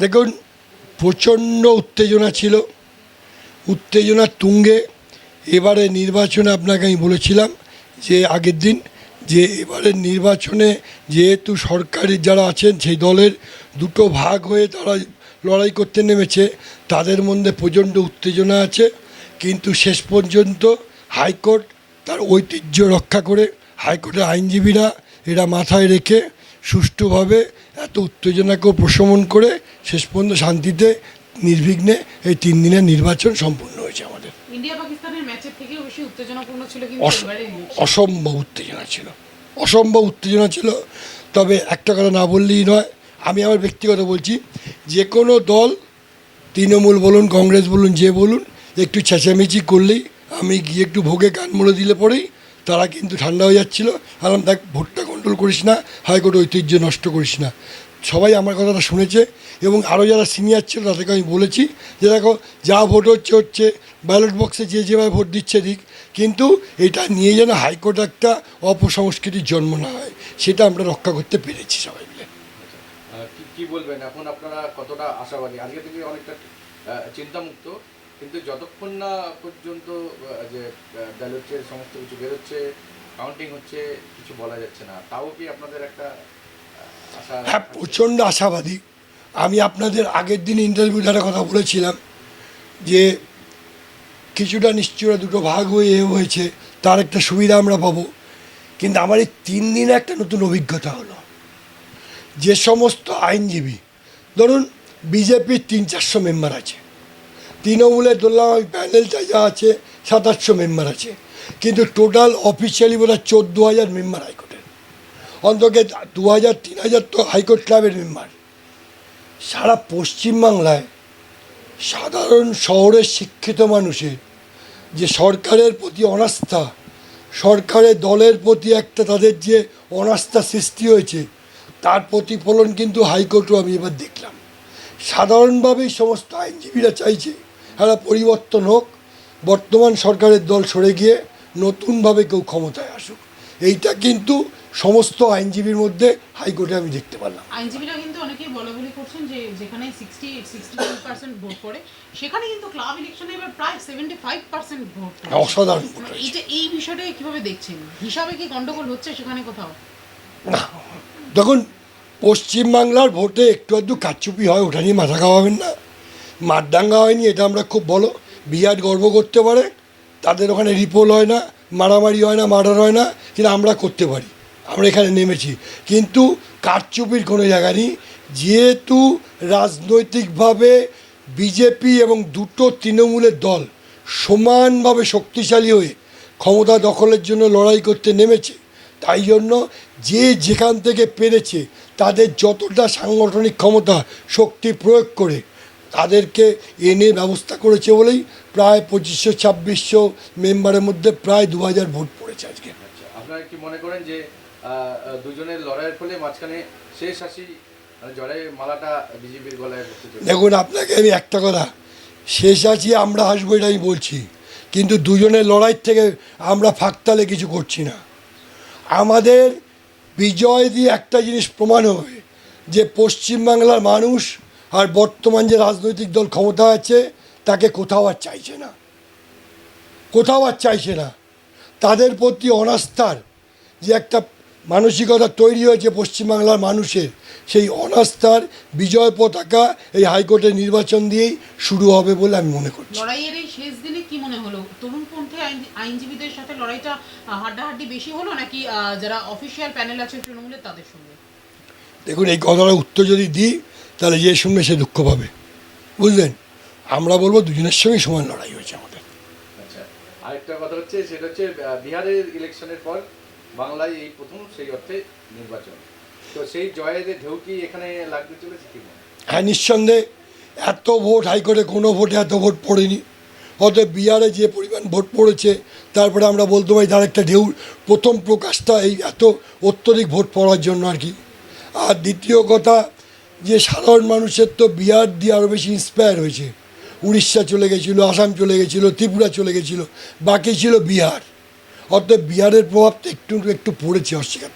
দেখুন প্রচণ্ড উত্তেজনা ছিল। উত্তেজনার তুঙ্গে এবারে নির্বাচনে আপনাকে আমি বলেছিলাম যে আগের দিন যে এবারের নির্বাচনে যেহেতু সরকারি যারা আছেন, সেই দলের দুটো ভাগ হয়ে তারা লড়াই করতে নেমেছে, তাদের মধ্যে প্রচণ্ড উত্তেজনা আছে। কিন্তু শেষ পর্যন্ত হাইকোর্ট তার ঐতিহ্য রক্ষা করে, হাইকোর্টের আইনজীবীরা এরা মাথায় রেখে সুষ্ঠুভাবে এত উত্তেজনাকেও প্রশমন করে শেষ পর্যন্ত শান্তিতে নির্বিঘ্নে এই তিন দিনের নির্বাচন সম্পূর্ণ হয়েছে আমাদের। অসম্ভব উত্তেজনা ছিল। অসম্ভব উত্তেজনা ছিল। তবে একটা কথা না বললেই নয় আমি আমার ব্যক্তিগত বলছি যে কোনো দল তৃণমূল বলুন কংগ্রেস বলুন যে বলুন একটু চেঁচামেচি করলেই আমি গিয়ে একটু ভোগে কান মুড়ে দিলে পরেই তারা কিন্তু ঠান্ডা হয়ে যাচ্ছিল। আলাম দেখ, ভোটটা কন্ট্রোল করিস না হাইকোর্ট ঐতিহ্য নষ্ট করিস না। সবাই আমার কথাটা শুনেছে এবং আরও যারা সিনিয়র ছিল তাদেরকে আমি বলেছি যে দেখো, যা ভোট হচ্ছে হচ্ছে। ব্যালট বক্সে যে যেভাবে ভোট দিচ্ছে দিক কিন্তু এটা নিয়ে যেন হাইকোর্ট একটা অপসংস্কৃতির জন্ম না হয়, সেটা আমরা রক্ষা করতে পেরেছি সবাই মিলে। কি বলবেন? এখন আপনারা কতটা আশাবাদী? আজকে থেকে অনেকটা চিন্তামুক্ত। কিন্তু যতক্ষণ না পর্যন্ত যে ব্যালটের সমস্ত কিছু বেরোচ্ছে কাউন্টিং হচ্ছে কিছু বলা যাচ্ছে না। তাও কি আপনাদের একটা আশা হ্যাঁ প্রচণ্ড আশাবাদী। আমি আপনাদের আগের দিন ইন্টারভিউতে একটা কথা বলেছিলাম যে কিছুটা নিশ্চয়ই দুটো ভাগ হয়ে হয়েছে তার একটা সুবিধা আমরা পাবো। কিন্তু আমার এই তিন দিনে একটা নতুন অভিজ্ঞতা হলো। যে সমস্ত আইনজীবী ধরুন বিজেপির তিন চারশো মেম্বার আছে তৃণমূলের ধরলাম, ওই প্যানেলটা যা আছে সাত আটশো মেম্বার আছে। কিন্তু টোটাল অফিসিয়ালি বোধ হয় চোদ্দ হাজার মেম্বার হাইকোর্টের অন্তকে দু হাজার, তিন হাজার তো হাইকোর্ট ক্লাবের মেম্বার সারা পশ্চিমবাংলায় সাধারণ শহরের শিক্ষিত মানুষের যে সরকারের প্রতি অনাস্থা, সরকারের দলের প্রতি একটা তাদের যে অনাস্থা সৃষ্টি হয়েছে, তার প্রতিফলন কিন্তু হাইকোর্টও আমি এবার দেখলাম। সাধারণভাবেই সমস্ত আইনজীবীরা চাইছে একটা পরিবর্তন হোক বর্তমান সরকারের দল সরে গিয়ে নতুনভাবে কেউ ক্ষমতায় আসুক। এইটা কিন্তু সমস্ত আইনজীবীর মধ্যে হাইকোর্টে আমি দেখতে পারলাম। আইনজীবীরা কিন্তু অনেকেই বলা বলি করছেন যে যেখানে সিক্সটি সিক্সটি পার্সেন্ট ভোট পড়ে সেখানে কিন্তু ক্লাব ইলেকশনে এবার প্রায় সেভেন্টি ফাইভ পার্সেন্ট ভোট অসাধারণ মানে। এইটা এই বিষয়টা কীভাবে দেখছেন? হিসাবে কি গন্ডগোল হচ্ছে সেখানে কোথাও? দেখুন পশ্চিমবাংলার ভোটে একটু আধটু কারচুপি হয় ওটা নিয়ে মাথা খাওয়াবেন না। মারদাঙ্গা হয়নি, এটা আমরা খুব বলো। বিরাট গর্ব করতে পারে, তাদের ওখানে রিপোল হয় না, মারামারি হয় না, মার্ডার হয় না, কিন্তু আমরা করতে পারি, আমরা এখানে নেমেছি। কিন্তু কারচুপির কোনো জায়গা নেই, যেহেতু রাজনৈতিকভাবে বিজেপি এবং দুটো তৃণমূলের দল সমানভাবে শক্তিশালী হয়ে ক্ষমতা দখলের জন্য লড়াই করতে নেমেছে, তাই জন্য যে যেখান থেকে পেরেছে, তাদের যতটা সাংগঠনিক ক্ষমতা শক্তি প্রয়োগ করে তাদেরকে এনে ব্যবস্থা করেছে বলেই প্রায় পঁচিশশো ছাব্বিশশো মেম্বারের মধ্যে প্রায় দু হাজার ভোট পড়েছে আজকে। আচ্ছা আপনারা কি মনে করেন যে দুজনের লড়াইয়ের ফলে মাঝখানে শেষ হাসি মানে মালাটা বিজেপির গলায় দেখুন আপনাকে আমি একটা কথা শেষ আছি আমরা হাসবো এটা আমি বলছি কিন্তু দুজনের লড়াই থেকে আমরা ফাঁকতালে কিছু করছি না। আমাদের বিজয় দিয়ে একটা জিনিস প্রমাণ হবে যে পশ্চিমবাংলার মানুষ আর বর্তমান যে রাজনৈতিক দল ক্ষমতা আছে তাকে কোথাও আর চাইছে না। কোথাও আর চাইছে না। তাদের প্রতি অনাস্থার যে একটা মানসিকতা তৈরি হয়েছে পশ্চিমবাংলার মানুষের সেই অনাস্থার বিজয় পতাকা এই হাইকোর্টের নির্বাচন দিয়েই শুরু হবে বলে আমি মনে করছি। লড়াইয়ের এই শেষ দিনে কি মনে হলো? তরুণপন্থী আইনজীবীদের সাথে লড়াইটা হাড্ডাহাড্ডি বেশি হলো নাকি যারা অফিসিয়াল প্যানেল আছে তৃণমূলের তাদের সঙ্গে? দেখুন এই কথাটা উত্তর যদি দিই তাহলে যে শুনবে সে দুঃখ পাবে। বুঝলেন? আমরা বলব দুজনের সঙ্গে সমান লড়াই হয়েছে আমাদের। আচ্ছা আরেকটা কথা হচ্ছে সেটা হচ্ছে বিহারের ইলেকশনের পর বাংলায় এই প্রথম সেই অর্থে নির্বাচন। তো সেই জয়ের ঢেউ কি এখানে লাগতে চলেছে কি হ্যাঁ নিঃসন্দেহে এত ভোট হাইকোর্টে কোনো ভোটে এত ভোট পড়েনি। অতএব বিহারে যে পরিমাণ ভোট পড়েছে তারপরে আমরা বলতে পারি তার একটা ঢেউ প্রথম প্রকাশটা এই এত অত্যধিক ভোট পড়ার জন্য আর কি। আর দ্বিতীয় কথা যে সাধারণ মানুষের তো বিহার দিয়ে আরও বেশি ইন্সপায়ার হয়েছে। উড়িষ্যা চলে গেছিল, আসাম চলে গেছিল, ত্রিপুরা চলে গেছিল, বাকি ছিল বিহার। অর্থাৎ বিহারের প্রভাব তো একটু একটু পড়েছে অস্বীকার